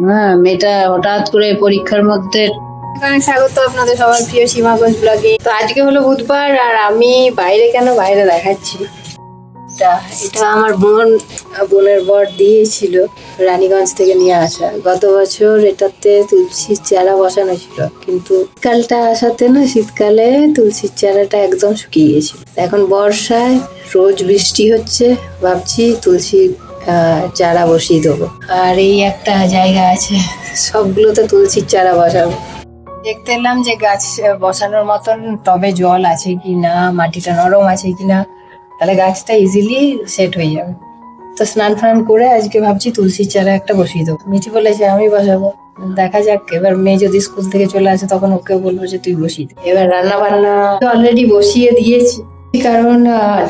হ্যাঁ মেয়েটা হঠাৎ করে পরীক্ষার মধ্যে এখানে স্বাগত আপনাদের সবার প্রিয় সীমা ঘোষ ব্লগে তো আজকে হলো বুধবার আর আমি বাইরে কেন বাইরে দেখাচ্ছি? এটা এটা আমার বোন, বোনের বর দিয়েছিল রানীগঞ্জ থেকে নিয়ে আসা। গত বছর এটাতে তুলসীর চারা বসানো ছিল, কিন্তু শীতকালটা আসাতে না, শীতকালে তুলসীর চারাটা একদম শুকিয়ে গেছিল এখন বর্ষায় রোজ বৃষ্টি হচ্ছে, ভাবছি তুলসী চারা বসিয়ে দেবো। আর এই একটা জায়গা আছে, সবগুলোতে তুলসীর চারা বসাবো। দেখতে এলাম যে গাছ বসানোর মতন টবে জল আছে কি না, মাটিটা নরম আছে কি না, তাহলে গাছটা ইজিলি সেট হয়ে যাবে। তো স্নান ফান করে আজকে ভাবছি তুলসীর চারা একটা বসিয়ে দেবো। মিঠি বলেছে, আমি বসাবো। দেখা যাক, এবার মেয়ে যদি স্কুল থেকে চলে আসে তখন ওকে বলব যে তুই বসিয়ে দে। এবার রান্না বান্না অলরেডি বসিয়ে দিয়েছি। কারণ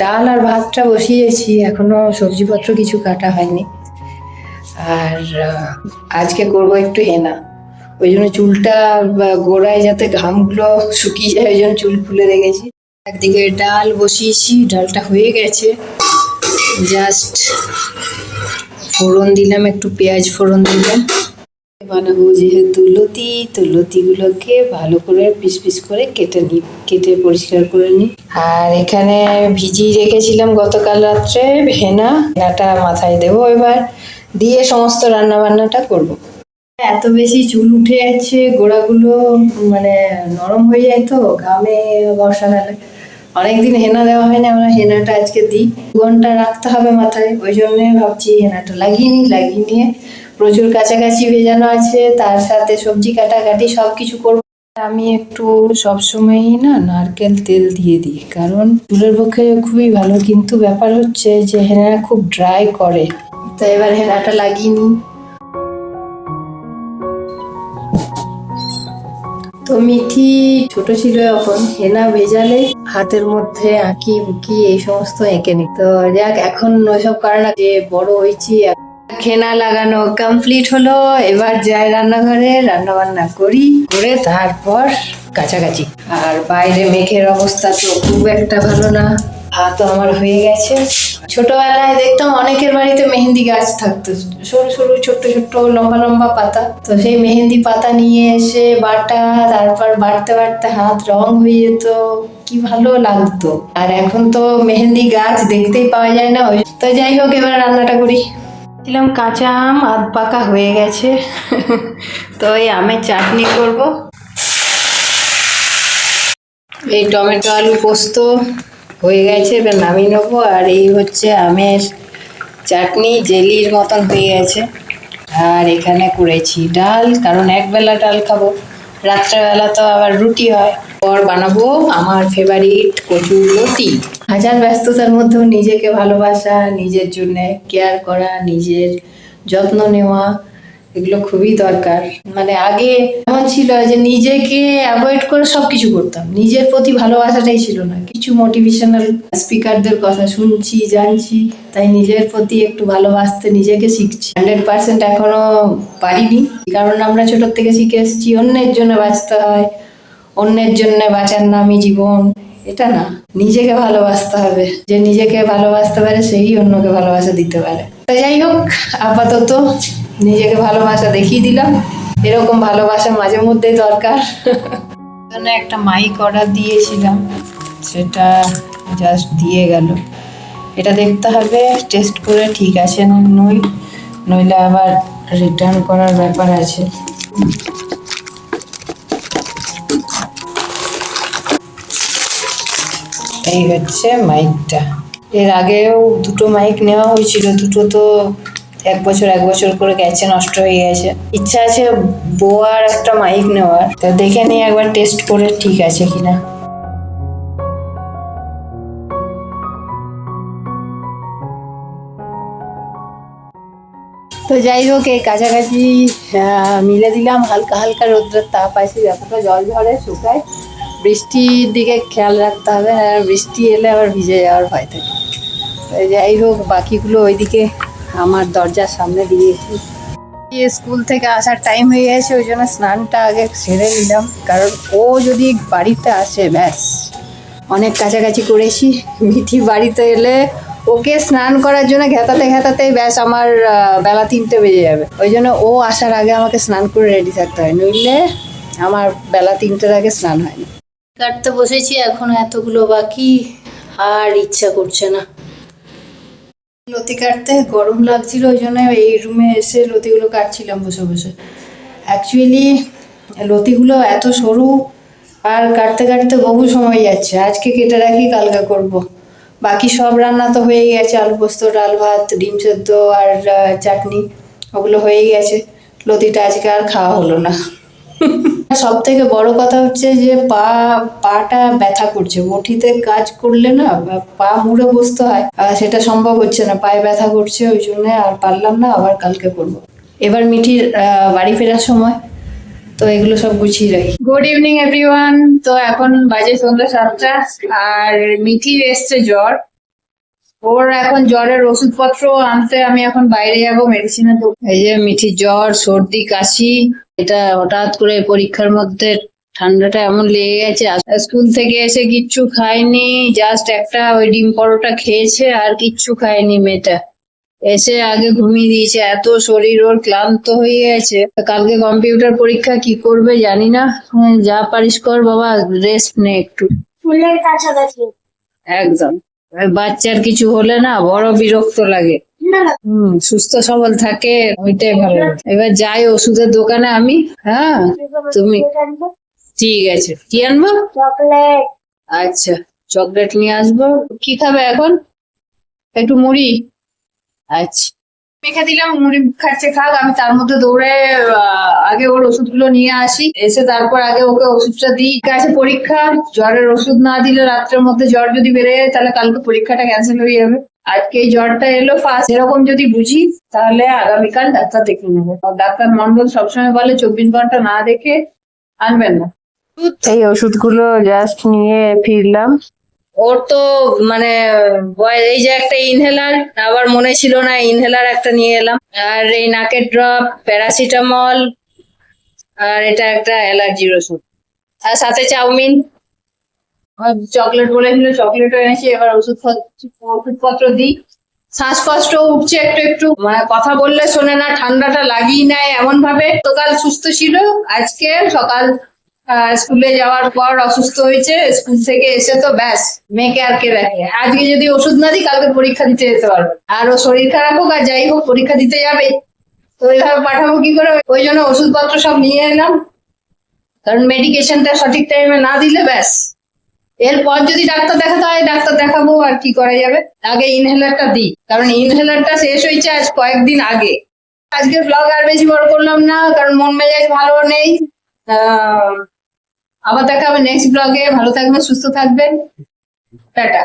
ডাল আর ভাতটা বসিয়েছি, এখনও সবজিপত্র কিছু কাটা হয়নি। আর আজকে করব একটু হেনা ওই জন্য চুলটা গোড়ায় যাতে ঘামগুলো শুকিয়ে যায়, ওই জন্য চুল খুলে রেখেছি। একদিকে ডাল বসিয়েছি, ডালটা হয়ে গেছে। জাস্ট ফোড়ন দিলাম, একটু পেঁয়াজ ফোড়ন দিলাম। বানাবো যেহেতু লতি, তো লতিগুলোকে ভালো করে পিস পিস করে কেটে নিই কেটে পরিষ্কার করে নিই আর এখানে ভিজিয়ে রেখেছিলাম গতকাল রাত্রে হেনা হেনাটা মাথায় দেবো এবার, দিয়ে সমস্ত রান্না বান্নাটা করব। এত বেশি চুল উঠে যাচ্ছে, গোড়াগুলো মানে নরম হয়ে যায় তো, ঘামে বর্ষাকালে অনেকদিন হেনা দেওয়া হয়নি, আমরা হেনাটা আজকে দিই। ঘণ্টা রাখতে হবে মাথায়, ওই জন্য ভাবছি হেনাটা লাগিয়ে নিই, লাগিয়ে নিয়ে প্রচুর কাছাকাছি ভেজানো আছে, তার সাথে সবজি কাটাকাটি সব কিছু করব। আমি একটু সবসময়ই না নারকেল তেল দিয়ে দিই, কারণ চুলের পক্ষে খুবই ভালো, কিন্তু ব্যাপার হচ্ছে যে হেনা খুব ড্রাই করে। তো এবার হেনাটা লাগিয়ে তো মিঠি ছোট ছিল এখন, হেনা ভেজালে হাতের মধ্যে আঁকি বুকি এই সমস্ত এঁকে নিত তো যাক, এখন ওইসব করে না, যে বড় হয়েছি হেনা লাগানো কমপ্লিট হলো। এবার যাই রান্নাঘরে রান্না বান্না করি, করে তারপর কাছাকাছি। আর বাইরে মেঘের অবস্থা তো খুব একটা ভালো না। ভাতও আমার হয়ে গেছে। ছোটবেলায় দেখতাম অনেকের বাড়িতে মেহেন্দি গাছ থাকতো। সরু সরু, ছোট্ট ছোট্ট, লম্বা লম্বা পাতা। তো সেই মেহেন্দি পাতা নিয়ে এসে বাটা, তারপর বাড়তে বাড়তে হাত রং হয়ে যেত। কি ভালো লাগতো। আর এখন তো মেহেন্দি গাছ দেখতেই পাওয়া যায় না। ওই তো যাই হোক, এবার রান্নাটা করি। ছিলাম কাঁচা আম আধ পাকা হয়ে গেছে। তো এই আমের চাটনি করব। এই টমেটো আলু পোস্ত হয়ে গেছে, এবার নামিয়ে নেব। আর এই হচ্ছে আমের চাটনি, জেলির মতন হয়ে গেছে। আর এখানে করেছি ডাল, কারণ একবেলা ডাল খাব। রাত্রেবেলা তো আবার রুটি হয়। পর বানাবো আমার ফেভারিট কচুর লতি হাজার ব্যস্ততার মধ্যেও নিজেকে ভালোবাসা, নিজের জন্য কেয়ার করা, নিজের যত্ন নেওয়া, এগুলো খুবই দরকার। মানে আগে এমন ছিল যে নিজেকে অ্যাভয়েড করে সব কিছু করতাম। নিজের প্রতি ভালোবাসাটাই ছিল না। কিছু মোটিভেশনাল স্পিকারদের কথা শুনছি, জানছি, তাই নিজের প্রতি একটু ভালোবাসতে নিজেকে শিখছি। হান্ড্রেড পার্সেন্ট এখনও পারিনি। কারণ আমরা ছোটোর থেকে শিখে এসেছি, অন্যের জন্য বাঁচতে হয়, অন্যের জন্য বাঁচার নামই জীবন। এটা না। নিজেকে ভালোবাসতে হবে। যে নিজেকে ভালোবাসতে পারে, সেই অন্যকে ভালোবাসা দিতে পারে। তো যাই হোক, আপাতত নিজেকে ভালোবাসা দেখিয়ে দিলাম। এরকম ভালোবাসা মাঝে মধ্যেই দরকার। জন্য একটা মাইক অর্ডার দিয়েছিলাম। সেটা জাস্ট দিয়ে গেল। এটা দেখতে হবে টেস্ট করে ঠিক আছে না নই? নইলে আবার রিটার্ন করার ব্যাপার আছে। এই হচ্ছে মাইকটা এর আগেও দুটো মাইক নেওয়া হয়েছিল, দুটো তো এক বছর এক বছর করে গেছে, নষ্ট হয়ে গেছে। ইচ্ছা আছে বোয়ার একটা মাইক নেওয়ার, তো দেখে নিই একবার টেস্ট করে ঠিক আছে কিনা। তো যাই হোক, এই কাছাকাছি মিলে দিলাম, হালকা হালকা রোদ্রের তাপ আছে, যতটা জল ঝরে শুকায় বৃষ্টির দিকে খেয়াল রাখতে হবে, আর বৃষ্টি এলে আবার ভিজে যাওয়ার ভয় থাকে। যাই হোক, বাকিগুলো ওইদিকে আমার দরজার সামনে দিয়েছি। স্কুল থেকে আসার টাইম হয়ে গেছে, ওই জন্য স্নানটা আগে সেরে নিলাম। কারণ ও যদি বাড়িতে আসে, ব্যাস। অনেক কাছাকাছি করেছি, মিঠি বাড়িতে এলে ওকে স্নান করার জন্য ঘেতাতে ঘেতাতেই ব্যাস আমার বেলা তিনটে বেজে যাবে। ওই জন্য ও আসার আগে আমাকে স্নান করে রেডি থাকতে হয়, নইলে আমার বেলা তিনটের আগে স্নান হয় না কাটতে বসেছি, এখন এতগুলো বাকি, আর ইচ্ছা করছে না। লতি কাটতে গরম লাগছিল, ওই জন্য এই রুমে এসে লতিগুলো কাটছিলাম বসে বসে। অ্যাকচুয়ালি লতিগুলো এত সরু, আর কাটতে কাটতে বহু সময় যাচ্ছে। আজকে কেটে রাখি, কালকে করব। বাকি সব রান্না তো হয়েই গেছে, আলু পোস্ত, ডাল ভাত, ডিম সেদ্ধ আর চাটনি, ওগুলো হয়েই গেছে। লতিটা আজকে আর খাওয়া হলো না। সব থেকে বড় কথা হচ্ছে যে পা, পাটা ব্যথা করছে। মুঠিতে কাজ করলে না পা মুড়ে বসতে হয় সেটা সম্ভব হচ্ছে না। পায়ে ব্যথা করছে, ওই জন্য আর পারলাম না, আবার কালকে করব। এবার মিঠির বাড়ি ফেরার সময়। তো এগুলো সব গুছিয়ে রাখি। গুড ইভিনিং এভরিওয়ান তো এখন বাজে সন্ধ্যা সাতটা, আর মিঠির এসছে জ্বর। ওর এখন জ্বরের ওষুধপত্র আনতে আমি এখন বাইরে যাব মেডিসিনের এই যে মিঠি জ্বর সর্দি কাশি এটা হঠাৎ করে পরীক্ষার মধ্যে ঠান্ডাটা এমন লেগে গেছে। স্কুল থেকে এসে কিচ্ছু খায়নি জাস্ট একটা ওই ডিম পরোটা খেয়েছে আর কিচ্ছু খায়নি মেয়েটা। এসে আগে ঘুমিয়ে দিয়েছে এত শরীর ওর ক্লান্ত হয়ে গেছে। কালকে কম্পিউটার পরীক্ষা কি করবে জানি না। যা পারিস কর বাবা রেস্ট নে একটু। ফুলের কাছাকাছি একদম। বাচ্চার কিছু হলে না বড় বিরক্ত লাগে। হুম সুস্থ সবল থাকে ওইটাই ভালো এবার যাই ওষুধের দোকানে আমি হ্যাঁ তুমি ঠিক আছে। কি আনব? চকলেট। আচ্ছা চকলেট নিয়ে আসব। কি খাবে এখন? একটু মুড়ি। আচ্ছা। মেখে দিলাম, মুড়ি খাচ্ছে খাক আমি তার মধ্যে দৌড়ে আগে ওর ওষুধগুলো নিয়ে আসি। এসে তারপর আগে ওকে ওষুধটা দিই। কাছে পরীক্ষা। জ্বরের ওষুধ না দিলে রাত্রের মধ্যে জ্বর যদি বেড়ে যায়, তাহলে কালকে পরীক্ষাটা ক্যান্সেল হয়ে যাবে। আজকে এই জ্বরটা এলো ফার্স্ট এরকম যদি বুঝি, তাহলে আগামীকাল ডাক্তার দেখে নেব। ডাক্তার মন্ডল সবসময় বলে, চব্বিশ ঘণ্টা না দেখে আনবেন না। এই ওষুধগুলো জাস্ট নিয়ে ফিরলাম। ওর তো মানে এই যে একটা ইনহেলার আবার মনে ছিল না ইনহেলার একটা নিয়ে এলাম। আর এই নাকের ড্রপ প্যারাসিটামল আর এটা একটা অ্যালার্জির ওষুধ আর সাথে চাউমিন। চকলেট বলেছিল চকলেটও এনেছি, এবার ওষুধ ওষুধপত্র দিই। শ্বাসকষ্ট উঠছে একটু একটু। মানে কথা বললে শোনে না, ঠান্ডাটা লাগিয়ে নেয় এমন ভাবে গতকাল সুস্থ ছিল, আজকে সকাল স্কুলে যাওয়ার পর অসুস্থ হয়েছে, স্কুল থেকে এসে তো ব্যাস, মেয়েকে আর কে দেখে? আজকে যদি ওষুধ না দিই, কালকে পরীক্ষা দিতে যেতে পারবে। আর ও শরীর খারাপ হোক, আর যাই হোক, পরীক্ষা দিতে যাবে। তো এইভাবে পাঠাবো কি করে? ওই জন্য ওষুধপত্র সব নিয়ে এলাম। কারণ মেডিকেশনটা সঠিক টাইমে না দিলে ব্যাস। এরপর যদি ডাক্তার দেখাতে হয়, ডাক্তার দেখাবো আর কি করা যাবে। আগে ইনহেলারটা দিই। কারণ ইনহেলারটা শেষ হয়েছে আজ কয়েকদিন আগে। আজকে ব্লগ আর বেশি বড় করলাম না, কারণ মন মেজাজ ভালো নেই। আবার দেখা হবে নেক্সট ব্লগে ভালো থাকবেন সুস্থ থাকবেন। টাটা।